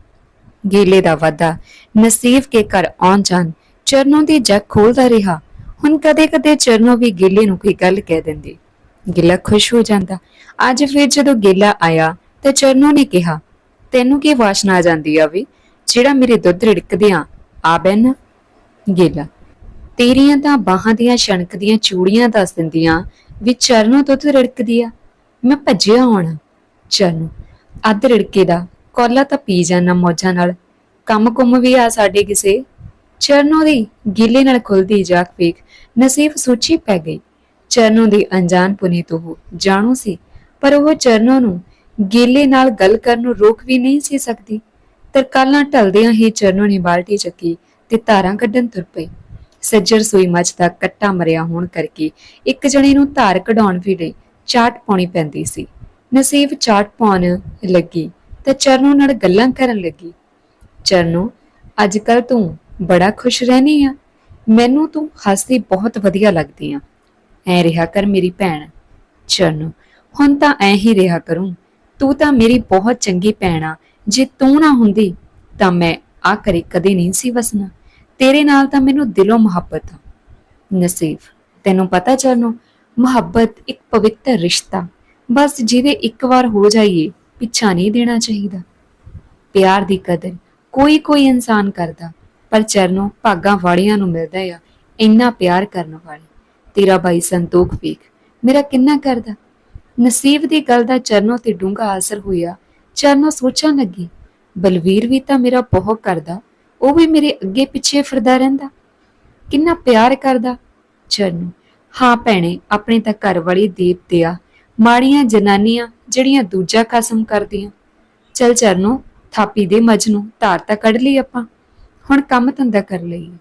ਗੀਲੇ ਦਾ ਵਾਦਾ ਨਸੀਬ ਕੇ ਘਰ ਆਉਣ ਜਾਣ, ਚਰਨੋਂ ਦੀ ਜੱਗ ਖੋਲਦਾ ਰਿਹਾ। ਹੁਣ ਕਦੇ-ਕਦੇ ਚਰਨੋਂ ਵੀ ਗੀਲੇ ਨੂੰ ਕੋਈ ਗੱਲ ਕਹਿ ਦਿੰਦੀ। ਗਿੱਲਾ ਖੁਸ਼ ਹੋ ਜਾਂਦਾ। ਅੱਜ ਫਿਰ ਜਦੋਂ ਗਿੱਲਾ ਆਇਆ ਤੇ ਚਰਨੋਂ ਨੇ ਕਿਹਾ, ਤੈਨੂੰ ਕੀ ਵਾਸ਼ਨਾ ਆ ਜਾਂਦੀ ਆ ਵੀ? ਜਿਹੜਾ ਮੇਰੇ ਦੁੱਧ ਰਿੜਕਦਿਆਂ ਆ ਬੈਨ ਗੇਲਾ। ਤੇਰੀਆਂ ਤਾਂ ਬਾਹਾਂ ਦੀਆਂ ਛਣਕ ਦੀਆਂ ਚੂੜੀਆਂ ਦੱਸ ਦਿੰਦੀਆਂ ਵੀ ਚਰਨੋਂ ਦੁੱਧ ਰਿੜਕਦੀ ਆ। ਮੈਂ ਭੱਜਿਆ ਆਉਣਾ ਚਰਨੋਂ, ਅੱਧ ਰਿੜਕੇ ਦਾ ਕੋਲਾ ਤਾਂ ਪੀ ਜਾਣਾ ਮੌਜਾਂ ਨਾਲ। ਕੰਮ ਕੁੰਮ ਵੀ ਆ ਸਾਡੇ ਕਿਸੇ। ਚਰਨੋਂ ਦੀ ਗਿੱਲੇ ਨਾਲ ਖੁੱਲਦੀ ਜਾਕ ਵੇਖ ਨਸੀਬ ਸੋਚੀ ਪੈ ਗਈ। ਚਰਨੋਂ ਦੀ ਅਣਜਾਣ ਪੁਨੀ ਤੋਂ ਜਾਣੂ ਸੀ, ਪਰ ਉਹ ਚਰਨੋਂ ਨੂੰ ਗੇਲੇ ਨਾਲ ਗੱਲ ਕਰਨ ਨੂੰ ਰੋਕ ਵੀ ਨਹੀਂ ਸੀ ਸਕਦੀ। ਤਰਕਾਲਾਂ ਢਲਦਿਆਂ ਹੀ ਚਰਨੋਂ ਨੇ ਬਾਲਟੀ ਚੱਕੀ। ਤੇ ਧਾਰਾਂ ਕੱਢਣ ਤੁਰ ਪਈ। ਸੱਜਰ ਸੋਈ ਮੱਝ ਦਾ ਕੱਟਾ ਮਰਿਆ ਹੋਣ ਕਰਕੇ ਇੱਕ ਜਣੇ ਨੂੰ ਧਾਰ ਕਢਾਉਣ ਵੇਲੇ ਚਾਟ ਪਾਉਣੀ ਪੈਂਦੀ ਸੀ। ਨਸੀਬ ਚਾਟ ਪਾਉਣ ਲੱਗੀ ਤਾਂ ਚਰਨੋਂ ਨਾਲ ਗੱਲਾਂ ਕਰਨ ਲੱਗੀ। ਚਰਨੋ ਅੱਜ ਕੱਲ ਤੂੰ ਬੜਾ ਖੁਸ਼ ਰਹਿਨੀ ਆ। ਮੈਨੂੰ ਤੂੰ ਹੱਸਦੀ ਬਹੁਤ ਵਧੀਆ ਲੱਗਦੀ ਆ। ਐ ਰਿਹਾ ਕਰ ਮੇਰੀ ਭੈਣ। ਚਰਨੋ, ਹੁਣ ਤਾਂ ਐ ਹੀ ਰਿਹਾ ਕਰੂੰ। ਤੂੰ ਤਾਂ ਮੇਰੀ ਬਹੁਤ ਚੰਗੀ ਭੈਣ ਆ। ਜੇ ਤੂੰ ਨਾ ਹੁੰਦੀ ਤਾਂ ਮੈਂ ਆ ਕਰੇ ਕਦੇ ਨਹੀਂ ਸੀ ਵਸਣਾ। ਤੇਰੇ ਨਾਲ ਤਾਂ ਮੈਨੂੰ ਦਿਲੋਂ ਮੁਹੱਬਤ ਆ। ਨਸੀਬ, ਤੈਨੂੰ ਪਤਾ ਚਰਨੋ, ਮੁਹੱਬਤ ਇੱਕ ਪਵਿੱਤਰ ਰਿਸ਼ਤਾ। ਬਸ ਜਿਹਦੇ ਇੱਕ ਵਾਰ ਹੋ ਜਾਈਏ, ਪਿੱਛਾ ਨਹੀਂ ਦੇਣਾ ਚਾਹੀਦਾ। ਪਿਆਰ ਦੀ ਕਦਰ ਕੋਈ ਕੋਈ ਇਨਸਾਨ ਕਰਦਾ, ਪਰ ਚਰਨੋ ਭਾਗਾਂ ਵਾਲਿਆਂ ਨੂੰ ਮਿਲਦਾ ਆ, ਇੰਨਾ ਪਿਆਰ ਕਰਨ ਵਾਲੇ। ਤੇਰਾ ਭਾਈ ਸੰਤੋਖ ਵੇਖ, ਮੇਰਾ ਕਿੰਨਾ ਕਰਦਾ। ਨਸੀਬ ਦੀ ਗੱਲ ਦਾ ਚਰਨੋ ਤੇ ਡੂੰਘਾ ਅਸਰ ਹੋਇਆ। ਚਰਨੋ ਸੋਚਣ ਲੱਗੀ, ਬਲਵੀਰ ਵੀ ਤਾਂ ਮੇਰਾ ਬਹੁਤ ਕਰਦਾ। ਉਹ ਵੀ ਮੇਰੇ ਅੱਗੇ ਪਿੱਛੇ ਫਿਰਦਾ ਰਹਿੰਦਾ। ਕਿੰਨਾ ਪਿਆਰ ਕਰਦਾ ਚਰਨੋਂ ਹਾਂ ਭੈਣੇ, ਆਪਣੇ ਤਾਂ ਘਰ ਵਾਲੀ ਦੇਵਤੇ ਆ। ਮਾੜੀਆਂ ਜਨਾਨੀਆਂ ਜਿਹੜੀਆਂ ਦੂਜਾ ਕਸਮ ਕਰਦੀਆਂ। ਚਲ ਚਰਨੋਂ ਥਾਪੀ ਦੇ ਮੱਝ ਧਾਰ ਤਾਂ ਕੱਢ ਲਈ ਆਪਾਂ। ਹੁਣ ਕੰਮ ਧੰਦਾ ਕਰ ਲਈਏ।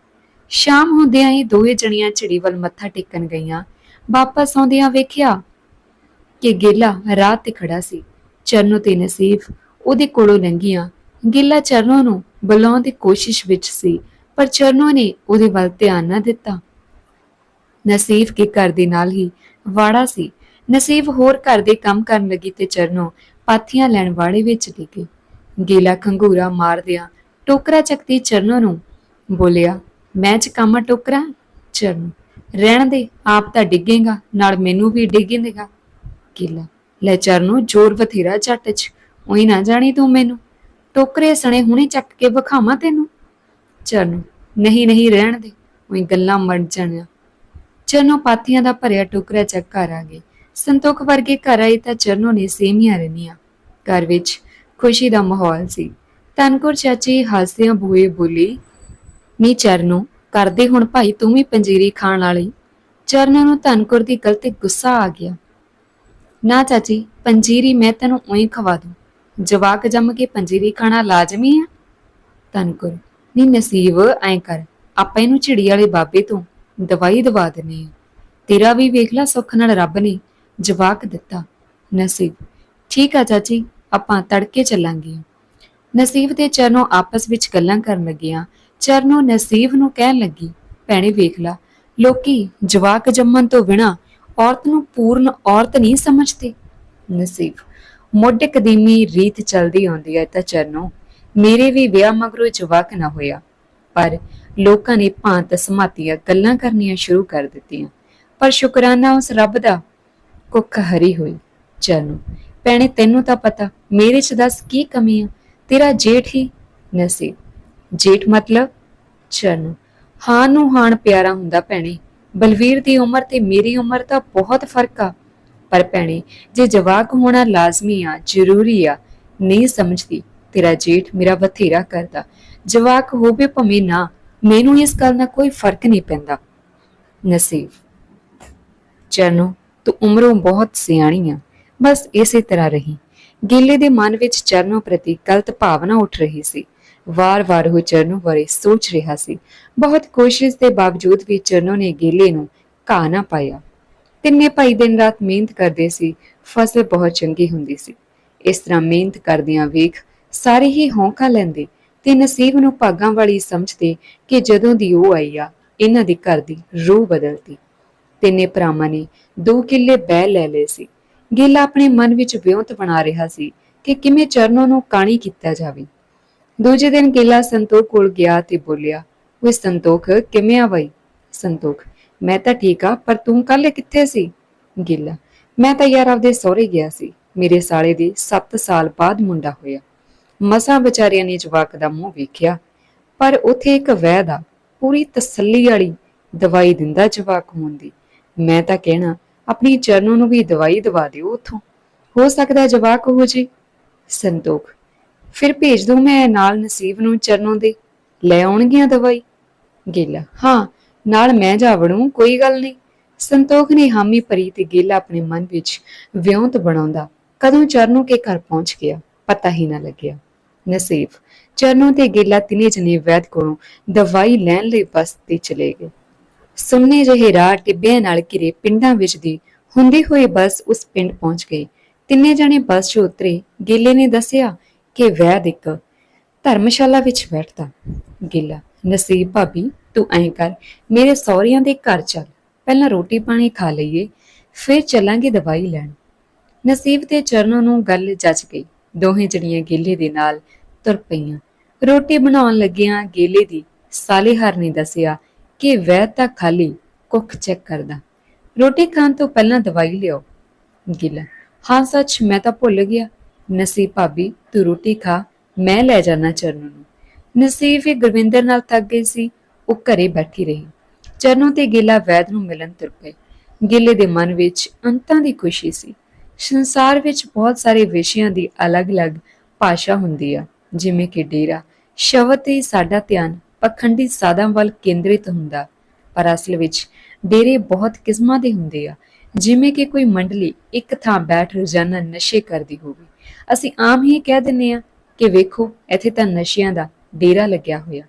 ਸ਼ਾਮ ਹੁੰਦਿਆਂ ਹੀ ਦੋਵੇਂ ਜਣੀਆਂ ਝਿੜੀ ਵੱਲ ਮੱਥਾ ਟੇਕਣ ਗਈਆਂ। ਵਾਪਸ ਆਉਂਦਿਆਂ ਵੇਖਿਆ ਕਿ ਗੇਲਾ ਰਾਹ ਤੇ ਖੜਾ ਸੀ। ਚਰਨੋ ਤੇ ਨਸੀਬ ਉਹਦੇ ਕੋਲੋਂ ਲੰਘੀਆਂ। ਗੇਲਾ ਚਰਨੋ ਨੂੰ ਬੁਲਾਉਣ ਦੀ ਕੋਸ਼ਿਸ਼ ਵਿੱਚ ਸੀ, ਪਰ ਚਰਨੋ ਨੇ ਉਹਦੇ ਵੱਲ ਧਿਆਨ ਨਾ ਦਿੱਤਾ। ਨਸੀਬ ਕੇ ਘਰ ਦੇ ਨਾਲ ਹੀ ਵਾੜਾ ਸੀ। ਨਸੀਬ ਹੋਰ ਘਰ ਦੇ ਕੰਮ ਕਰਨ ਲੱਗੀ ਤੇ ਚਰਨੋ ਪਾਥੀਆਂ ਲੈਣ ਵਾੜੇ ਵਿੱਚ ਡਿੱਗੇ। ਗੇਲਾ ਖੰਗੂਰਾ ਮਾਰਦਿਆਂ ਟੋਕਰਾ ਚੱਕਦੀ ਚਰਨੋ ਨੂੰ ਬੋਲਿਆ, ਮੈਂ ਚ ਕੰਮ ਟੋਕਰਾ? ਚਰਨੋ, ਰਹਿਣ ਦੇ, ਆਪ ਤਾਂ ਡਿੱਗੇਗਾ, ਨਾਲ ਮੈਨੂੰ ਵੀ ਡਿੱਗੇਗਾ ਗੇਲਾ, ਲੈ ਚਰਨੋ, ਜ਼ੋਰ ਬਥੇਰਾ ਝੱਟ ਚ, ਉਹੀ ਨਾ ਜਾਣੀ ਤੂੰ ਮੈਨੂੰ। ਟੋਕਰੇ ਸਣੇ ਹੁਣੇ ਚੱਕ ਕੇ ਵਿਖਾਵਾਂ ਤੈਨੂੰ? ਚਰਨੋ ਨਹੀਂ ਨਹੀਂ ਰਹਿਣ ਦੇ, ਉਹੀ ਗੱਲਾਂ ਮੜ ਜਾਣੀਆਂ। ਚਰਨੋ ਪਾਥੀਆਂ ਦਾ ਭਰਿਆ ਟੋਕਰਾ ਚੱਕ ਘਰ ਆ ਗਏ। ਸੰਤੋਖ ਵਰਗੇ ਘਰ ਆਈ ਤਾਂ ਚਰਨੋ ਨੇ ਸੇਮੀਆਂ ਰਨੀਆਂ ਘਰ ਵਿੱਚ ਖੁਸ਼ੀ ਦਾ ਮਾਹੌਲ ਸੀ। ਤਨਕੁਰ ਚਾਚੀ ਹਾਸਿਆਂ ਬੂਏ ਬੋਲੀ, ਨੀ ਚਰਨੋ, ਕਰਦੇ ਹੁਣ ਭਾਈ ਤੂੰ ਵੀ ਪੰਜੀਰੀ ਖਾਣ ਵਾਲੀ? ਚਰਨੋ ਨੂੰ ਧਨਕੁਰ ਦੀ ਗਲਤੀ ਗੁੱਸਾ ਆ ਗਿਆ। ਨਾ ਚਾਚੀ, ਪੰਜੀਰੀ ਮੈਂ ਤੈਨੂੰ ਉਹੀ ਖਵਾ ਦੂੰ। ਜਵਾਕ ਜੰਮ ਕੇ ਪੰਜੀਰੀ ਖਾਣਾ ਲਾਜ਼ਮੀ ਆ? ਧਨਕੁਰ ਨੀ ਨਸੀਬ ਐਂ ਕਰ, ਆਪਾਂ ਇਹਨੂੰ ਝਿੜੀ ਵਾਲੇ ਬਾਬੇ ਤੋਂ ਦਵਾਈ ਦਵਾ ਦਿੰਨੇ ਆ ਤੇਰਾ ਵੀ ਵੇਖ ਲੈ, ਸੁੱਖ ਨਾਲ ਰੱਬ ਨੇ ਜਵਾਕ ਦਿੱਤਾ। ਨਸੀਬ, ਠੀਕ ਆ ਚਾਚੀ, ਆਪਾਂ ਤੜਕੇ ਚੱਲਾਂਗੇ। ਨਸੀਬ ਤੇ ਚਰਨੋ ਆਪਸ ਵਿੱਚ ਗੱਲਾਂ ਕਰਨ ਲੱਗੀਆਂ, ਚਰਨੋ ਨਸੀਬ ਨੂੰ ਕਹਿਣ ਲੱਗੀ, ਭੈਣੇ ਵੇਖ ਲਾ, ਲੋਕੀ ਜਵਾਕ ਜੰਮਣ ਤੋਂ ਬਿਨਾ ਔਰਤ ਨੂੰ ਪੂਰਨ ਔਰਤ ਨਹੀਂ ਸਮਝਦੇ। ਨਸੀਬ ਮੁੱਢ ਕਦੀਮੀ ਰੀਤ ਚਲਦੀ ਆਉਂਦੀ ਹੈ ਤਾਂ ਚਰਨੋ ਮੇਰੇ ਵੀ ਵਿਆਹ ਮਗਰੋਂ ਜਵਾਕ ਨਾ ਹੋਇਆ। ਪਰ ਲੋਕਾਂ ਨੇ ਭਾਂਤ ਸਮਾਤੀਆਂ ਗੱਲਾਂ ਕਰਨੀਆਂ ਸ਼ੁਰੂ ਕਰ ਦਿੱਤੀਆਂ। ਪਰ ਸ਼ੁਕਰਾਨਾ ਉਸ ਰੱਬ ਦਾ ਕੁੱਖ ਹਰੀ ਹੋਈ। ਚਰਨੋ, ਭੈਣੇ, ਤੈਨੂੰ ਤਾਂ ਪਤਾ, ਮੇਰੇ ਚ ਦੱਸ ਕੀ ਕਮੀ ਆ? ਤੇਰਾ ਜੇਠ ਹੀ ਨਸੀਬ ਜੇਠ ਮਤਲਬ? ਚਰਨੋ, ਹਾਂ ਨੂੰ ਹਾਣ ਪਿਆਰਾ ਹੁੰਦਾ ਭੈਣੇ। ਬਲਵੀਰ ਦੀ ਉਮਰ ਤੇ ਮੇਰੀ ਉਮਰ ਦਾ ਬਹੁਤ ਫ਼ਰਕ ਆ। ਪਰ ਭੈਣੇ, ਜੇ ਜਵਾਕ ਹੋਣਾ ਲਾਜ਼ਮੀ ਆ, ਜ਼ਰੂਰੀ ਆ, ਨਹੀਂ ਸਮਝਦੀ, ਤੇਰਾ ਜੇਠ ਮੇਰਾ ਬਥੇਰਾ ਕਰਦਾ। ਜਵਾਕ ਹੋਵੇ ਭਵੇਂ ਨਾ, ਮੈਨੂੰ ਇਸ ਗੱਲ ਨਾਲ ਕੋਈ ਫ਼ਰਕ ਨਹੀਂ ਪੈਂਦਾ। ਨਸੀਬ। ਚਰਨੋ ਤੂੰ ਉਮਰੋਂ ਬਹੁਤ ਸਿਆਣੀ ਆ, ਬਸ ਇਸੇ ਤਰ੍ਹਾਂ ਰਹੀ। ਗਿੱਲੇ ਦੇ ਮਨ ਵਿੱਚ ਚਰਨੋ ਪ੍ਰਤੀ ਗਲਤ ਭਾਵਨਾ ਉੱਠ ਰਹੀ ਸੀ। ਵਾਰ-ਵਾਰ ਉਹ ਚਰਨੋ ਬਾਰੇ ਸੋਚ ਰਿਹਾ ਸੀ। ਬਹੁਤ ਕੋਸ਼ਿਸ਼ ਦੇ ਬਾਵਜੂਦ ਵੀ ਚਰਨੋ ਨੇ ਗਿੱਲੇ ਨੂੰ ਘਾਹ ਨਾ ਪਾਇਆ। ਤਿੰਨੇ ਭਾਈ ਦਿਨ ਰਾਤ ਮਿਹਨਤ ਕਰਦੇ ਸੀ, ਫਸਲ ਬਹੁਤ ਚੰਗੀ ਹੁੰਦੀ ਸੀ। ਇਸ ਤਰ੍ਹਾਂ ਮਿਹਨਤ ਕਰਦਿਆਂ ਵੇਖ ਸਾਰੇ ਹੀ ਹੌਂਕਾ ਲੈਂਦੇ ਤੇ ਨਸੀਬ ਨੂੰ ਭਾਗਾਂ ਵਾਲੀ ਸਮਝਦੇ ਕਿ ਜਦੋਂ ਦੀ ਉਹ ਆਈ ਆ, ਇਹਨਾਂ ਦੇ ਘਰ ਦੀ ਰੂਹ ਬਦਲਦੀ। ਤਿੰਨੇ ਭਰਾਵਾਂ ਨੇ ਦੋ ਕਿੱਲੇ ਬਹਿ ਲੈ ਲਏ ਸੀ। ਗੇਲਾ ਆਪਣੇ ਮਨ ਵਿੱਚ ਵਿਉਂਤ ਬਣਾ ਰਿਹਾ ਸੀ ਕਿ ਕਿਵੇਂ ਚਰਨੋਂ ਨੂੰ ਕਾਣੀ ਕੀਤਾ ਜਾਵੇ। ਦੂਜੇ ਦਿਨ ਗਿੱਲਾ ਸੰਤੋਖ ਕੋਲ ਗਿਆ ਤੇ ਬੋਲਿਆ ਉਹ ਸੰਤੋਖ, ਕਿਵੇਂ ਆ ਬਈ? ਸੰਤੋਖ ਮੈਂ ਤਾਂ ਠੀਕ ਆ, ਪਰ ਤੂੰ ਕੱਲ ਕਿੱਥੇ ਸੀ? ਗਿੱਲਾ, ਮੈਂ ਤਾਂ ਯਾਰ ਆਪਦੇ ਸਹੁਰੇ ਗਿਆ ਸੀ। ਮੇਰੇ ਸਾਲੇ ਦੇ 7 ਸਾਲ ਬਾਅਦ ਮੁੰਡਾ ਹੋਇਆ। ਮਸਾਂ ਵਿਚਾਰਿਆਂ ਨੇ ਜਵਾਕ ਦਾ ਮੂੰਹ ਵੇਖਿਆ। ਪਰ ਉਥੇ ਇੱਕ ਵੈਦ ਆ, ਪੂਰੀ ਤਸੱਲੀ ਵਾਲੀ ਦਵਾਈ ਦਿੰਦਾ ਜਵਾਕ ਹੋਣ ਦੀ। ਮੈਂ ਤਾਂ ਕਹਿਣਾ, ਆਪਣੀ ਚਰਨੋ ਨੂੰ ਵੀ ਦਵਾਈ ਦਵਾ ਦਿਓ ਉਥੋਂ। ਹੋ ਸਕਦਾ ਜਵਾਕ ਹੋ ਜੇ। ਸੰਤੋਖ, ਫਿਰ ਭੇਜ ਦੂੰ ਮੈਂ ਨਾਲ ਨਸੀਬ ਨੂੰ ਚਰਨੋਂ ਦੇ। ਲੈ ਆਉਣਗੀਆਂ ਦਵਾਈ? ਗੇਲਾ, ਹਾਂ ਨਾਲ ਮੈਂ ਜਾ ਵੜੂੰ, ਕੋਈ ਗੱਲ ਨਹੀਂ। ਸੰਤੋਖ ਨੇ ਹਾਮੀ ਭਰੀ ਤੇ ਗੇਲਾ ਆਪਣੇ ਮਨ ਵਿੱਚ ਵਿਉਂਤ ਬਣਾਉਂਦਾ। ਕਦੋਂ ਚਰਨੋਂ ਕੇ ਘਰ ਪਹੁੰਚ ਗਿਆ, ਪਤਾ ਹੀ ਨਾ ਲੱਗਿਆ। ਨਸੀਬ, ਚਰਨੋਂ ਤੇ ਗੇਲਾ ਤਿਨੇ ਜਨੇ ਵੈਦ ਕੋਲੋਂ ਦਵਾਈ ਲੈਣ ਲਈ ਬੱਸ ਤੇ ਚਲੇ ਗਏ। ਸੁੰਨੇ ਜਿਹੇ ਰਾਹ ਟਿੱਬਿਆਂ ਨਾਲ ਘਿਰੇ ਪਿੰਡਾਂ ਵਿੱਚ ਦੀ ਹੁੰਦੀ ਹੋਏ ਬੱਸ ਉਸ ਪਿੰਡ ਪਹੁੰਚ ਗਈ। ਤਿੰਨੇ ਜਣੇ ਬੱਸ 'ਚ ਉਤਰੇ। ਗਿੱਲੇ ਨੇ ਦੱਸਿਆ ਕਿ ਵੈਦ ਇੱਕ ਧਰਮਸ਼ਾਲਾ ਵਿੱਚ ਬੈਠਦਾ। ਗਿੱਲਾ, ਨਸੀਬ ਭਾਬੀ ਤੂੰ ਐਂ ਕਰ, ਮੇਰੇ ਸਹੁਰਿਆਂ ਦੇ ਘਰ ਚੱਲ, ਪਹਿਲਾਂ ਰੋਟੀ ਪਾਣੀ ਖਾ ਲਈਏ, ਫਿਰ ਚੱਲਾਂਗੇ ਦਵਾਈ ਲੈਣ। ਨਸੀਬ ਤੇ ਚਰਨੋਂ ਨੂੰ ਗੱਲ ਜੱਜ ਗਈ। ਦੋਹੇ ਜਣੀਆਂ ਗੇਲੇ ਦੇ ਨਾਲ ਤੁਰ ਪਈਆਂ। ਰੋਟੀ ਬਣਾਉਣ ਲੱਗਿਆਂ ਗੇਲੇ ਦੀ ਸਾਲੇਹਰ ਨੇ ਦੱਸਿਆ ਕਿ ਵੈਦ ਤਾਂ ਖਾਲੀ ਕੁੱਖ ਚੈੱਕ ਕਰਦਾ। ਰੋਟੀ ਖਾਣ ਤੋਂ ਪਹਿਲਾਂ ਦਵਾਈ ਲਿਓ ਗਿੱਲਾ, ਹਾਂ ਸੱਚ ਮੈਂ ਤਾਂ ਭੁੱਲ ਗਿਆ। ਨਸੀਬ ਭਾਬੀ, ਤੂੰ ਰੋਟੀ ਖਾ, ਮੈਂ ਲੈ ਜਾਣਾ ਚਰਨੋਂ ਨੂੰ। ਨਸੀਬ ਹੀ ਗੁਰਵਿੰਦਰ ਨਾਲ ਥੱਕ ਗਈ ਸੀ। ਉਹ ਘਰੇ ਬੈਠੀ ਰਹੀ। ਚਰਨੋ ਤੇ ਗਿੱਲਾ ਵੈਦ ਨੂੰ ਮਿਲਣ ਤੁਰ ਪਏ। ਗਿੱਲੇ ਦੇ ਮਨ ਵਿੱਚ ਅੰਤਾਂ ਦੀ ਖੁਸ਼ੀ ਸੀ। ਸੰਸਾਰ ਵਿੱਚ ਬਹੁਤ ਸਾਰੇ ਵਿਸ਼ਿਆਂ ਦੀ ਅਲੱਗ-ਅਲੱਗ ਭਾਸ਼ਾ ਹੁੰਦੀ ਆ, ਜਿਵੇਂ ਕਿ ਡੇਰਾ। ਸ਼ਬਦ ਤੇ ਸਾਡਾ ਧਿਆਨ ਪਖੰਡੀ ਸਾਧਾਂ ਵੱਲ ਕੇਂਦਰਿਤ ਹੁੰਦਾ, ਪਰ ਅਸਲ ਵਿੱਚ ਡੇਰੇ ਬਹੁਤ ਕਿਸਮਾਂ ਦੇ ਹੁੰਦੇ ਆ। ਜਿਵੇਂ ਕਿ ਕੋਈ ਮੰਡਲੀ ਇੱਕ ਥਾਂ ਬੈਠ ਰੋਜ਼ਾਨਾ ਨਸ਼ੇ ਕਰਦੀ ਹੋਵੇ। ਅਸੀਂ ਆਮ ਹੀ ਕਹਿ ਦਿੰਨੇ ਆ ਕਿ ਵੇਖੋ, ਇੱਥੇ ਤਾਂ ਨਸ਼ਿਆਂ ਦਾ ਡੇਰਾ ਲੱਗਿਆ ਹੋਇਆ।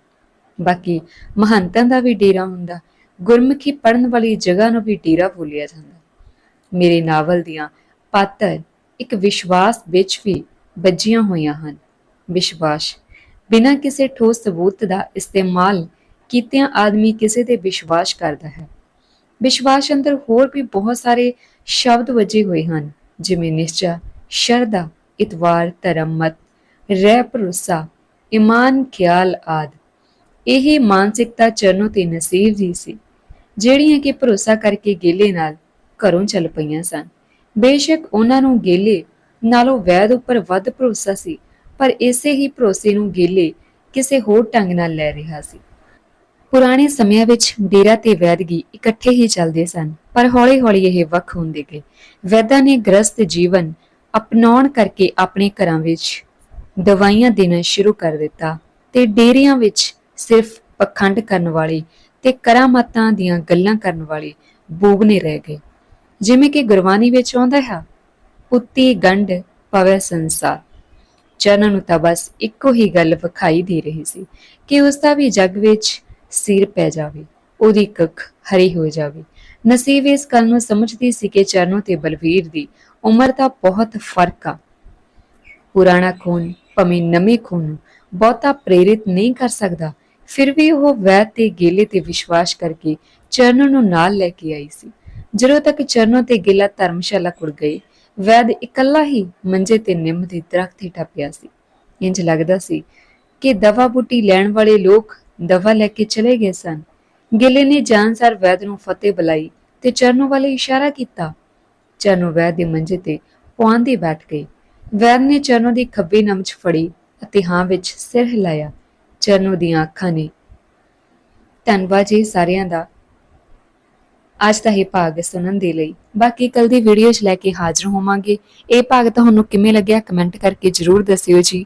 ਬਾਕੀ ਮਹੰਤਾਂ ਦਾ ਵੀ ਡੇਰਾ ਹੁੰਦਾ, ਗੁਰਮੁਖੀ ਪੜਨ ਵਾਲੀ ਜਗ੍ਹਾ ਨੂੰ ਵੀ ਡੇਰਾ ਬੋਲਿਆ ਜਾਂਦਾ। ਮੇਰੇ ਨਾਵਲ ਦੀਆਂ ਪਾਤਰ ਇੱਕ ਵਿਸ਼ਵਾਸ ਵਿੱਚ ਵੀ ਬੱਜੀਆਂ ਹੋਈਆਂ ਹਨ। ਵਿਸ਼ਵਾਸ, ਬਿਨਾਂ ਕਿਸੇ ਠੋਸ ਸਬੂਤ ਦਾ ਇਸਤੇਮਾਲ ਕੀਤਿਆਂ ਆਦਮੀ ਕਿਸੇ ਤੇ ਵਿਸ਼ਵਾਸ ਕਰਦਾ ਹੈ। ਵਿਸ਼ਵਾਸ ਅੰਦਰ ਹੋਰ ਵੀ ਬਹੁਤ ਸਾਰੇ ਸ਼ਬਦ ਵਜੇ ਹੋਏ ਹਨ, ਜਿਵੇਂ ਨਿਸ਼ਚਾ, ਸ਼ਰਧਾ, ਇਤਵਾਰ ਧਰਮਮਤ ਰਹਿ ਭਰੋਸਾ, ਇਮਾਨ, ਖਿਆਲ ਆਦ। ਇਹ ਮਾਨਸਿਕਤਾ ਚਰਨੋ ਤੇ ਨਸੀਬ ਦੀ ਸੀ, ਜਿਹੜੀਆਂ ਕਿ ਭਰੋਸਾ ਕਰਕੇ ਗੇਲੇ ਨਾਲ ਘਰੋਂ ਚੱਲ ਪਈਆਂ ਸਨ। ਬੇਸ਼ੱਕ ਉਹਨਾਂ ਨੂੰ ਗੇਲੇ ਨਾਲੋਂ ਵੈਦ ਉੱਪਰ ਵੱਧ ਭਰੋਸਾ ਸੀ, ਪਰ ਇਸੇ ਹੀ ਭਰੋਸੇ ਨੂੰ ਗੇਲੇ ਕਿਸੇ ਹੋਰ ਢੰਗ ਨਾਲ ਲੈ ਰਿਹਾ ਸੀ। ਪੁਰਾਣੇ ਸਮਿਆਂ ਵਿੱਚ ਡੇਰਾ ਤੇ ਵੈਦਗੀ ਇਕੱਠੇ ਹੀ ਚੱਲਦੇ ਸਨ, ਪਰ ਹੌਲੀ-ਹੌਲੀ ਇਹ ਵੱਖ ਹੁੰਦੇ ਗਏ। ਵੈਦਾਂ ਨੇ ਗ੍ਰਸਤ ਜੀਵਨ ਅਪਣਾਉਣ ਕਰਕੇ ਆਪਣੇ ਘਰਾਂ ਵਿੱਚ ਦਵਾਈਆਂ ਦੇਣਾ ਸ਼ੁਰੂ ਕਰ ਦਿੱਤਾ ਤੇ ਡੇਰਿਆਂ ਵਿੱਚ ਸਿਰਫ ਪਖੰਡ ਕਰਨ ਵਾਲੇ ਤੇ ਕਰਾਮਾਤਾਂ ਦੀਆਂ ਗੱਲਾਂ ਕਰਨ ਵਾਲੇ ਬੋਗਨੇ ਰਹਿ ਗਏ ਜਿਵੇਂ ਕਿ ਗੁਰਬਾਣੀ ਵਿੱਚ ਆਉਂਦਾ ਹੈ, ਉੱਤੀ ਗੰਢ ਪਵੇ ਸੰਸਾਰ। ਚਰਨ ਨੂੰ ਤਾਂ ਬਸ ਇੱਕੋ ਹੀ ਗੱਲ ਵਿਖਾਈ ਦੇ ਰਹੀ ਸੀ ਕਿ ਉਸ ਦਾ ਵੀ ਜੱਗ ਵਿੱਚ ਸਿਰ ਪੈ ਜਾਵੇ, ਉਹਦੀ ਕੱਖ ਹਰੀ ਹੋ ਜਾਵੇ। ਨਸੀਬ ਇਸ ਗੱਲ ਨੂੰ ਸਮਝਦੀ ਸੀ ਕਿ ਚਰਨੋਂ ਤੇ ਬਲਵੀਰ ਦੀ ਉਮਰ ਦਾ ਬਹੁਤ ਫ਼ਰਕ ਆ। ਪੁਰਾਣਾ ਖੂਨ ਭਵੇਂ ਨਵੇਂ ਖੂਨ ਬਹੁਤਾ ਪ੍ਰੇਰਿਤ ਨਹੀਂ ਕਰ ਸਕਦਾ ਫਿਰ ਵੀ ਉਹ ਵੈਦ ਤੇ ਗੇਲੇ ਤੇ ਵਿਸ਼ਵਾਸ ਕਰਕੇ ਚਰਨੋ ਨੂੰ ਨਾਲ ਲੈ ਕੇ ਆਈ ਸੀ। ਜਦੋਂ ਤੱਕ ਚਰਨੋ ਤੇ ਗੇਲਾ ਧਰਮਸ਼ਾਲਾ ਕੁੜ ਗਏ ਵੈਦ ਇਕੱਲਾ ਹੀ ਮੰਜੇ ਤੇ ਨਿੰਮ ਦੇ ਦਰਖਤ ਹੇਠਾਂ ਪਿਆ ਸੀ। ਇੰਜ ਲੱਗਦਾ ਸੀ ਕਿ ਦਵਾ ਬੂਟੀ ਲੈਣ ਵਾਲੇ ਲੋਕ ਦਵਾ ਲੈ ਕੇ ਚਲੇ ਗਏ ਸਨ। ਗਿੱਲੇ ਨੇ ਜਾਨਸਰ ਵੈਦ ਨੂੰ ਫਤਿਹ ਬੁਲਾਈ ਤੇ ਚਰਨੋ ਵਾਲੇ ਇਸ਼ਾਰਾ ਕੀਤਾ। ਚਰਨੋ ਵੈਦ ਦੇ ਮੰਜੇ ਤੇ ਪੁਆਂਦੀ ਬੈਠ ਗਈ ਵੈਦ ਨੇ ਚਰਨੋ ਦੀ ਖੱਬੀ ਨਮਚ ਫੜੀ ਅਤੇ ਹਾਂ ਵਿੱਚ ਸਿਰ ਹਿਲਾਇਆ। ਚਰਨੋ ਦੀਆਂ ਅੱਖਾਂ ਨੇ। ਧੰਨਵਾਦ ਜੀ ਸਾਰਿਆਂ ਦਾ। ਅੱਜ ਦਾ ਇਹ ਭਾਗ ਸੁਣਨ ਦੇ ਲਈ। ਬਾਕੀ ਕੱਲ ਦੀ ਵੀਡੀਓ 'ਚ ਲੈ ਕੇ ਹਾਜ਼ਰ ਹੋਵਾਂਗੇ। ਇਹ ਭਾਗ ਤੁਹਾਨੂੰ ਕਿਵੇਂ ਲੱਗਿਆ ਕਮੈਂਟ ਕਰਕੇ ਜਰੂਰ ਦੱਸਿਓ ਜੀ।